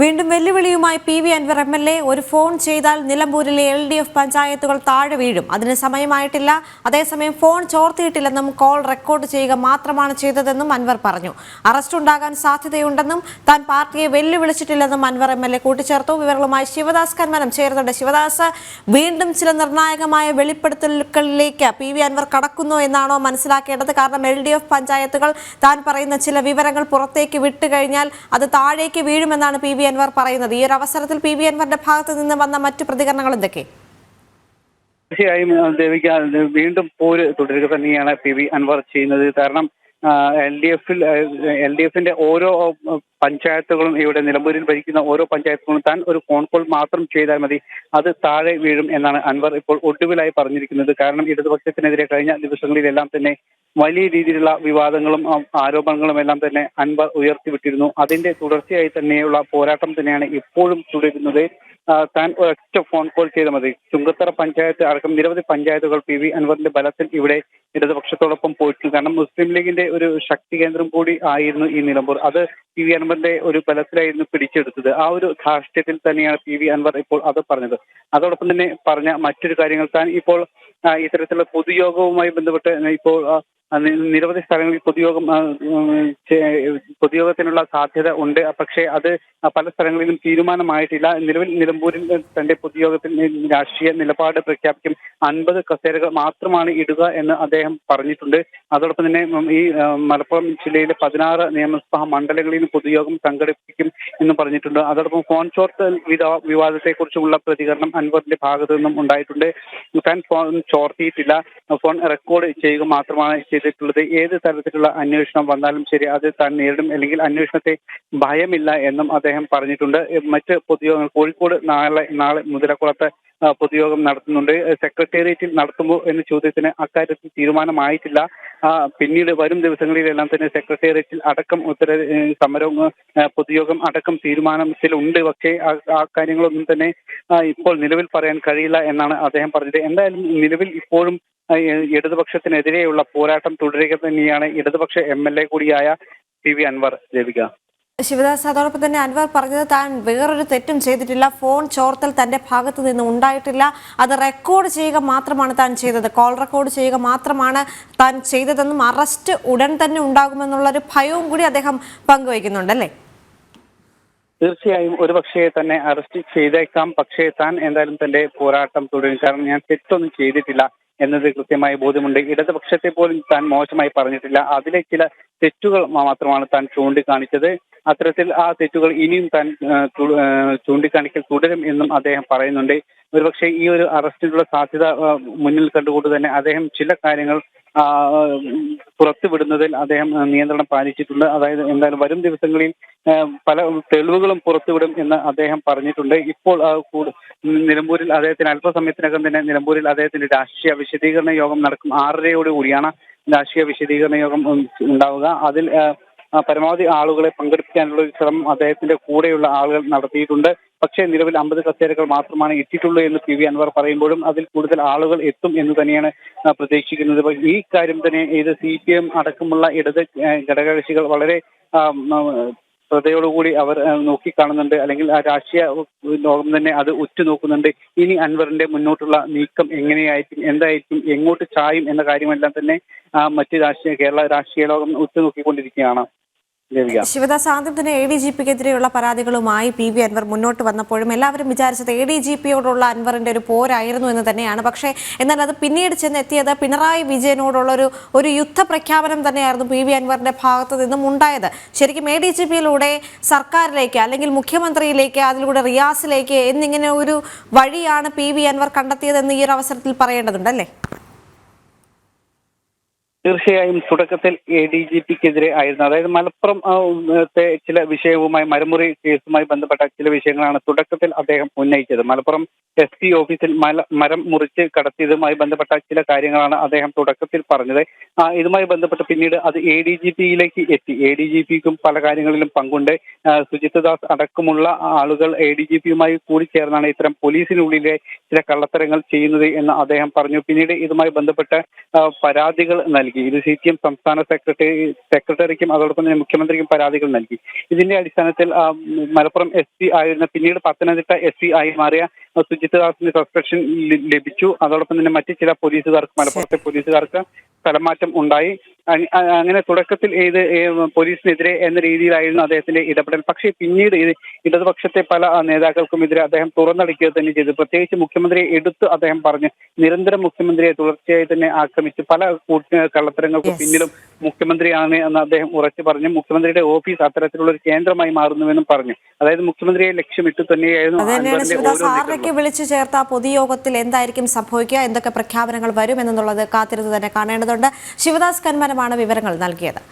വീണ്ടും വെല്ലുവിളിയുമായി P V Anwar M L A ഒരു phone ചെയ്താൽ നിലമ്പൂരിലെ എൽ ഡി എഫ് പഞ്ചായത്തുകൾ താഴെ വീഴും. അതിന് സമയമായിട്ടില്ല. അതേസമയം ഫോൺ ചോർത്തിയിട്ടില്ലെന്നും കോൾ റെക്കോർഡ് ചെയ്യുക മാത്രമാണ് ചെയ്തതെന്നും അൻവർ പറഞ്ഞു. അറസ്റ്റ് ഉണ്ടാകാൻ സാധ്യതയുണ്ടെന്നും താൻ പാർട്ടിയെ വെല്ലുവിളിച്ചിട്ടില്ലെന്നും അൻവർ എം എൽ എ കൂട്ടിച്ചേർത്തു. വിവരങ്ങളുമായി ശിവദാസ് കന്മനം. ചേരുന്നുണ്ട് ശിവദാസ്. വീണ്ടും ചില നിർണായകമായ വെളിപ്പെടുത്തലുകളിലേക്ക് പി വി അൻവർ കടക്കുന്നു എന്നാണോ മനസ്സിലാക്കേണ്ടത്? കാരണം എൽ ഡി എഫ് പഞ്ചായത്തുകൾ താൻ പറയുന്ന ചില വിവരങ്ങൾ പുറത്തേക്ക് വിട്ടുകഴിഞ്ഞാൽ അത് താഴേക്ക് വീഴുമെന്നാണ് പി വി അൻവർ പറയുന്നത്. ഈ ഒരു അവസരത്തിൽ പി വി അൻവറിന്റെ ഭാഗത്ത് നിന്ന് വന്ന മറ്റു പ്രതികരണങ്ങൾ എന്തൊക്കെ? തീർച്ചയായും ദേവിക വീണ്ടും പോര് തുടരുക തന്നെയാണ് പി വി അൻവർ ചെയ്യുന്നത്. കാരണം എൽ ഡി എഫിൽ എൽ ഡി എഫിന്റെ ഓരോ പഞ്ചായത്തുകളും ഇവിടെ നിലമ്പൂരിൽ ഭരിക്കുന്ന ഓരോ പഞ്ചായത്തുകളും താൻ ഒരു ഫോൺ കോൾ മാത്രം ചെയ്താൽ മതി. അത് താഴെ വീഴും എന്നാണ് അൻവർ ഇപ്പോൾ ഒടുവിലായി പറഞ്ഞിരിക്കുന്നത്. കാരണം ഇടതുപക്ഷത്തിനെതിരെ കഴിഞ്ഞ ദിവസങ്ങളിലെല്ലാം തന്നെ വലിയ രീതിയിലുള്ള വിവാദങ്ങളും ആരോപണങ്ങളും എല്ലാം തന്നെ അൻവർ ഉയർത്തിവിട്ടിരുന്നു. അതിന്റെ തുടർച്ചയായി തന്നെയുള്ള പോരാട്ടം തന്നെയാണ് ഇപ്പോഴും തുടരുന്നത്. താൻ ഒരൊറ്റ ഫോൺ കോൾ ചെയ്താൽ മതി. ചുങ്കത്തറ പഞ്ചായത്ത് അടക്കം നിരവധി പഞ്ചായത്തുകൾ പി വി അൻവറിന്റെ ബലത്തിൽ ഇവിടെ ഇടതുപക്ഷത്തോടൊപ്പം പോയിട്ടുണ്ട്. കാരണം മുസ്ലിം ലീഗിന്റെ ഒരു ശക്തി കേന്ദ്രം കൂടി ആയിരുന്നു ഈ നിലമ്പൂർ. അത് പി വി അൻവറിന്റെ ഒരു ബലത്തിലായിരുന്നു പിടിച്ചെടുത്തത്. ആ ഒരു ധാർഷ്ട്യത്തിൽ തന്നെയാണ് പി വി അൻവർ ഇപ്പോൾ അത് പറഞ്ഞത്. അതോടൊപ്പം തന്നെ പറഞ്ഞ മറ്റൊരു കാര്യങ്ങൾ. താൻ ഇപ്പോൾ ഇത്തരത്തിലുള്ള പൊതുയോഗവുമായി ബന്ധപ്പെട്ട് ഇപ്പോൾ നിരവധി സ്ഥലങ്ങളിൽ പൊതുയോഗം പൊതുയോഗത്തിനുള്ള സാധ്യത ഉണ്ട്. പക്ഷേ അത് പല സ്ഥലങ്ങളിലും തീരുമാനമായിട്ടില്ല. നിലവിൽ നിലമ്പൂരിൽ തന്റെ പൊതുയോഗത്തിൽ രാഷ്ട്രീയ നിലപാട് പ്രഖ്യാപിക്കും അൻപത് കസേരകൾ മാത്രമാണ് ഇടുക എന്ന് അദ്ദേഹം പറഞ്ഞിട്ടുണ്ട്. അതോടൊപ്പം തന്നെ ഈ മലപ്പുറം ജില്ലയിലെ പതിനാറ് നിയമസഭാ മണ്ഡലങ്ങളിൽ പൊതുയോഗം സംഘടിപ്പിക്കും എന്ന് പറഞ്ഞിട്ടുണ്ട്. അതോടൊപ്പം ഫോൺ കുറിച്ചുള്ള വിവാദത്തെക്കുറിച്ചുള്ള പ്രതികരണം അൻവറിന്റെ ഭാഗത്തു നിന്നും ഉണ്ടായിട്ടുണ്ട്. താൻ ഫോൺ ചോർത്തിയിട്ടില്ല. ഫോൺ റെക്കോർഡ് ചെയ്യുക മാത്രമാണ് ചെയ്തിട്ടുള്ളത്. ഏത് തരത്തിലുള്ള അന്വേഷണം വന്നാലും ശരി അത് താൻ നേരിടും അല്ലെങ്കിൽ അന്വേഷണത്തെ ഭയമില്ല എന്നും അദ്ദേഹം പറഞ്ഞിട്ടുണ്ട്. മറ്റ് പൊതുയോഗങ്ങൾ കോഴിക്കോട് നാളെ നാളെ മുതലക്കുളത്ത് ആ, പൊതുയോഗം നടത്തുന്നുണ്ട്. സെക്രട്ടേറിയറ്റിൽ നടത്തുമോ എന്ന ചോദ്യത്തിന് അക്കാര്യത്തിൽ തീരുമാനമായിട്ടില്ല. പിന്നീട് വരും ദിവസങ്ങളിലെല്ലാം തന്നെ സെക്രട്ടേറിയറ്റിൽ അടക്കം ഉത്തര സമരവും പൊതുയോഗം അടക്കം തീരുമാനത്തിലുണ്ട്. പക്ഷേ ആ കാര്യങ്ങളൊന്നും തന്നെ ഇപ്പോൾ നിലവിൽ പറയാൻ കഴിയില്ല എന്നാണ് അദ്ദേഹം പറഞ്ഞത്. എന്തായാലും നിലവിൽ ഇപ്പോഴും ഇടതുപക്ഷത്തിനെതിരെയുള്ള പോരാട്ടം തുടരുക തന്നെയാണ് ഇടതുപക്ഷ എം എൽ എ കൂടിയായ പി വി അൻവർ ദേവിക ശിവദാസ് അതോടൊപ്പം തന്നെ അൻവർ പറഞ്ഞത് താൻ വേറൊരു തെറ്റും ചെയ്തിട്ടില്ല. ഫോൺ ചോർത്തൽ തന്റെ ഭാഗത്ത് നിന്ന് ഉണ്ടായിട്ടില്ല. അത് റെക്കോർഡ് ചെയ്യുക മാത്രമാണ് താൻ ചെയ്തത്. കോൾ റെക്കോർഡ് ചെയ്യുക മാത്രമാണ് താൻ ചെയ്തതെന്നും അറസ്റ്റ് ഉടൻ തന്നെ ഉണ്ടാകുമെന്നുള്ള ഒരു ഭയവും കൂടി അദ്ദേഹം പങ്കുവയ്ക്കുന്നുണ്ടല്ലേ തീർച്ചയായും ഒരു പക്ഷേ തന്നെ അറസ്റ്റ് ചെയ്തേക്കാം. പക്ഷേ താൻ എന്തായാലും തന്റെ പോരാട്ടം തുടരും. കാരണം ഞാൻ തെറ്റൊന്നും ചെയ്തിട്ടില്ല. എന്നത് കൃത്യമായ ബോധ്യമുണ്ട്. ഇടതുപക്ഷത്തെ പോലും താൻ മോശമായി പറഞ്ഞിട്ടില്ല. അതിലെ ചില തെറ്റുകൾ മാത്രമാണ് താൻ ചൂണ്ടിക്കാണിച്ചത്. അത്തരത്തിൽ ആ തെറ്റുകൾ ഇനിയും താൻ ചൂണ്ടിക്കാണിക്കൽ തുടരും എന്നും അദ്ദേഹം പറയുന്നുണ്ട്. ഒരുപക്ഷെ ഈ ഒരു അറസ്റ്റിനുള്ള സാധ്യത മുന്നിൽ കണ്ടുകൊണ്ട് തന്നെ അദ്ദേഹം ചില കാര്യങ്ങൾ പുറത്തുവിടുന്നതിൽ അദ്ദേഹം നിയന്ത്രണം പാലിച്ചിട്ടുണ്ട്. അതായത് എന്തായാലും വരും ദിവസങ്ങളിൽ പല തെളിവുകളും പുറത്തുവിടും എന്ന് അദ്ദേഹം പറഞ്ഞിട്ടുണ്ട്. ഇപ്പോൾ നിലമ്പൂരിൽ അദ്ദേഹത്തിന് അല്പസമയത്തിനകം തന്നെ നിലമ്പൂരിൽ അദ്ദേഹത്തിന്റെ രാഷ്ട്രീയ വിശദീകരണ യോഗം നടക്കും. ആറരയോട് കൂടിയാണ് രാഷ്ട്രീയ വിശദീകരണ യോഗം ഉണ്ടാവുക. അതിൽ പരമാവധി ആളുകളെ പങ്കെടുപ്പിക്കാനുള്ള ഒരു ശ്രമം അദ്ദേഹത്തിന്റെ കൂടെയുള്ള ആളുകൾ നടത്തിയിട്ടുണ്ട്. പക്ഷേ നിലവിൽ അമ്പത് കസേരകൾ മാത്രമാണ് എത്തിയിട്ടുള്ളൂ എന്ന് പി വി അൻവർ പറയുമ്പോഴും അതിൽ കൂടുതൽ ആളുകൾ എത്തും എന്ന് തന്നെയാണ് പ്രതീക്ഷിക്കുന്നത്. ഈ കാര്യം തന്നെ ഇത് സി പി എം അടക്കമുള്ള ഇടത് ഘടകകക്ഷികൾ വളരെ ശ്രദ്ധയോടുകൂടി അവർ നോക്കിക്കാണുന്നുണ്ട്. അല്ലെങ്കിൽ ആ രാഷ്ട്രീയ ലോകം തന്നെ അത് ഉറ്റുനോക്കുന്നുണ്ട്. ഇനി അൻവറിന്റെ മുന്നോട്ടുള്ള നീക്കം എങ്ങനെയായിരിക്കും എന്തായിരിക്കും എങ്ങോട്ട് ചായും എന്ന കാര്യമെല്ലാം തന്നെ മറ്റ് രാഷ്ട്രീയ കേരള രാഷ്ട്രീയ ലോകം ഉറ്റുനോക്കിക്കൊണ്ടിരിക്കുകയാണ്. ശിവദാസ് ആദ്യം തന്നെ എ ഡി ജി പിക്കെതിരെയുള്ള പരാതികളുമായി പി വി അൻവർ മുന്നോട്ട് വന്നപ്പോഴും എല്ലാവരും വിചാരിച്ചത് എ ഡി ജി പിയോടുള്ള അൻവറിന്റെ ഒരു പോരായിരുന്നു എന്ന് തന്നെയാണ്. പക്ഷേ എന്നാൽ അത് പിന്നീട് ചെന്നെത്തിയത് പിണറായി വിജയനോടുള്ള ഒരു ഒരു യുദ്ധ പ്രഖ്യാപനം തന്നെയായിരുന്നു പി വി അൻവറിന്റെ ഭാഗത്തു നിന്നും ഉണ്ടായത്. ശരിക്കും എ ഡി ജി പിയിലൂടെ സർക്കാരിലേക്ക് അല്ലെങ്കിൽ മുഖ്യമന്ത്രിയിലേക്ക് അതിലൂടെ റിയാസിലേക്ക് എന്നിങ്ങനെ ഒരു വഴിയാണ് പി വി അൻവർ കണ്ടെത്തിയതെന്ന് ഈ ഒരു അവസരത്തിൽ പറയേണ്ടതുണ്ടല്ലേ തീർച്ചയായും തുടക്കത്തിൽ എ ഡി ജി പിക്കെതിരെ ആയിരുന്നു. അതായത് മലപ്പുറം ചില വിഷയവുമായി മരമുറി കേസുമായി ബന്ധപ്പെട്ട ചില വിഷയങ്ങളാണ് തുടക്കത്തിൽ അദ്ദേഹം ഉന്നയിച്ചത്. മലപ്പുറം എസ് പി ഓഫീസിൽ മല മരം മുറിച്ച് കടത്തിയതുമായി ബന്ധപ്പെട്ട ചില കാര്യങ്ങളാണ് അദ്ദേഹം തുടക്കത്തിൽ പറഞ്ഞത്. ഇതുമായി ബന്ധപ്പെട്ട് പിന്നീട് അത് എ ഡി ജി പിയിലേക്ക് എത്തി. എ ഡി ജി പിക്കും പല കാര്യങ്ങളിലും പങ്കുണ്ട്. സുജിത് ദാസ് അടക്കമുള്ള ആളുകൾ എ ഡി ജി പിയുമായി കൂടി ചേർന്നാണ് ഇത്തരം പോലീസിനുള്ളിലെ ചില കള്ളത്തരങ്ങൾ ചെയ്യുന്നത് എന്ന് അദ്ദേഹം പറഞ്ഞു. പിന്നീട് ഇതുമായി ബന്ധപ്പെട്ട പരാതികൾ നൽകി. നൽകി. ഇത് സി പി എം സംസ്ഥാന സെക്രട്ടറി സെക്രട്ടറിക്കും അതോടൊപ്പം തന്നെ മുഖ്യമന്ത്രിക്കും പരാതികൾ നൽകി. ഇതിന്റെ അടിസ്ഥാനത്തിൽ മലപ്പുറം എസ് പി ആയിരുന്ന പിന്നീട് പത്തനംതിട്ട എസ് പി ആയി മാറിയ സുജിത് ദാസിന് സസ്പെൻഷൻ ലഭിച്ചു. അതോടൊപ്പം തന്നെ മറ്റു ചില പോലീസുകാർക്ക് മലപ്പുറത്തെ പോലീസുകാർക്ക് സ്ഥലമാറ്റം ഉണ്ടായി. അങ്ങനെ തുടക്കത്തിൽ ഏത് പോലീസിനെതിരെ എന്ന രീതിയിലായിരുന്നു അദ്ദേഹത്തിന്റെ ഇടപെടൽ. പക്ഷേ പിന്നീട് ഇത് ഇടതുപക്ഷത്തെ പല നേതാക്കൾക്കും എതിരെ അദ്ദേഹം തുറന്നടിക്കുക തന്നെ ചെയ്തു. പ്രത്യേകിച്ച് മുഖ്യമന്ത്രിയെ എടുത്ത് അദ്ദേഹം പറഞ്ഞു. നിരന്തരം മുഖ്യമന്ത്രിയെ തുടർച്ചയായി തന്നെ ആക്രമിച്ചു. പല കൂട്ട കള്ളത്തരങ്ങൾക്ക് പിന്നിലും മുഖ്യമന്ത്രിയാണ് എന്ന് അദ്ദേഹം ഉറച്ചു പറഞ്ഞു. മുഖ്യമന്ത്രിയുടെ ഓഫീസ് അത്തരത്തിലുള്ള ഒരു കേന്ദ്രമായി മാറുന്നുവെന്നും പറഞ്ഞു. അതായത് മുഖ്യമന്ത്രിയെ ലക്ഷ്യമിട്ട് തന്നെയായിരുന്നു സാറിനൊക്കെ വിളിച്ചു ചേർത്ത പൊതുയോഗത്തിൽ എന്തായിരിക്കും സംഭവിക്കുക എന്തൊക്കെ പ്രഖ്യാപനങ്ങൾ വരും എന്നുള്ളത് കാത്തിരുന്ന് തന്നെ കാണേണ്ടതുണ്ട്. ശിവദാസ് കന്മനമാണ് വിവരങ്ങൾ നൽകിയത്.